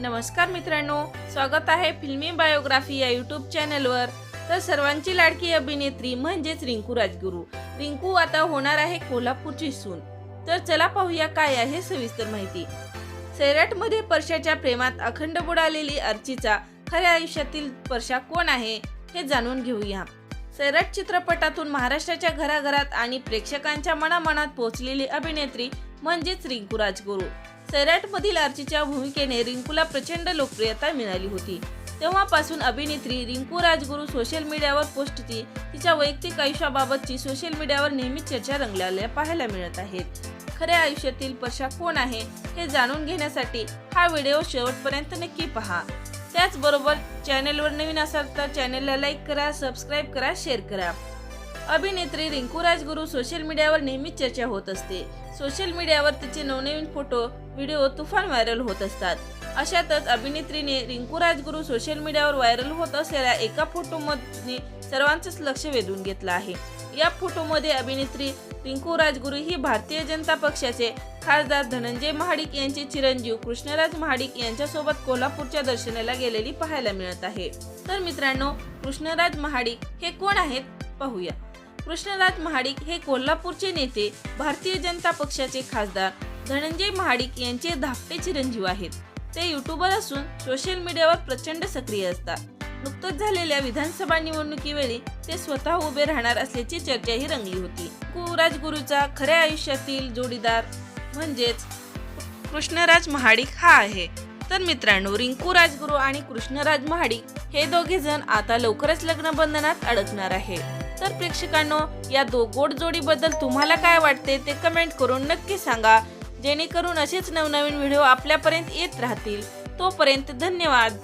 नमस्कार मित्रांनो स्वागत आहे फिल्मी बायोग्राफी या यूट्यूब चॅनलवर. तर सर्वांची लाडकी अभिनेत्री म्हणजेच रिंकू राजगुरू. रिंकू आता होणार आहे कोल्हापूरची सून. तर चला पाहूया काय आहे सविस्तर माहिती. सैराटमध्ये परशाच्या प्रेमात अखंड बुडालेली अर्चीचा खऱ्या आयुष्यातील परशा कोण आहे हे जाणून घेऊया. सैराट चित्रपटातून महाराष्ट्राच्या घराघरात आणि प्रेक्षकांच्या मनामनात पोहोचलेली अभिनेत्री म्हणजेच रिंकू राजगुरू. सैराटमधील आर्चीच्या भूमिकेने रिंकूला प्रचंड लोकप्रियता मिळाली होती. तेव्हापासून अभिनेत्री रिंकू राजगुरू सोशल मीडियावर पोस्टची तिच्या वैयक्तिक आयुष्याबाबतची सोशल मीडियावर नेहमीच चर्चा रंगलेल्या पाहायला मिळत आहेत. खऱ्या आयुष्यातील परशा कोण आहे हे जाणून घेण्यासाठी हा व्हिडिओ शेवटपर्यंत नक्की पहा. त्याचबरोबर चॅनेलवर नवीन असाल तर चॅनेलला लाईक करा सबस्क्राईब करा शेअर करा. अभिनेत्री रिंकू राजगुरू सोशल मीडियावर नेहमीच चर्चा होत असते. सोशल मीडियावर तिचे नवनवीन फोटो व्हिडिओ तुफान व्हायरल होत असतात. अशातच अभिनेत्रीने रिंकू राजगुरू सोशल मीडियावर व्हायरल होत असलेल्या एका फोटोमध्ये सर्वांचंच लक्ष वेधून घेतलं आहे. या फोटोमध्ये अभिनेत्री रिंकू राजगुरू ही भारतीय जनता पक्षाचे खासदार धनंजय महाडिक यांचे चिरंजीव कृष्णराज महाडिक यांच्यासोबत कोल्हापूरच्या दर्शनाला गेलेली पाहायला मिळत आहे. तर मित्रांनो कृष्णराज महाडिक हे कोण आहेत? पाहूया. कृष्णराज महाडिक हे कोल्हापूरचे नेते भारतीय जनता पक्षाचे खासदार. धनंजय महाडिक यांचे धाकटे चिरंजीव आहेत. ते युट्यूबर असून सोशल मीडियावर प्रचंड सक्रिय असतात. नुकतंच झालेल्या विधानसभा निवडणुकीवेळी ते स्वतः उभे राहणार असल्याची चर्चाही रंगली होती. कु राजगुरूचा खऱ्या आयुष्यातील जोडीदार म्हणजेच कृष्णराज महाडिक हा आहे. तर मित्रांनो रिंकू राजगुरू आणि कृष्णराज महाडिक हे दोघे जण आता लवकरच लग्न बंधनात अडकणार आहे तर प्रेक्षकांनो या दो गोड जोडीबद्दल तुम्हाला काय वाटते ते कमेंट करून नक्की सांगा. जेणेकरून असेच नवनवीन व्हिडिओ आपल्यापर्यंत येत राहतील. तोपर्यंत धन्यवाद.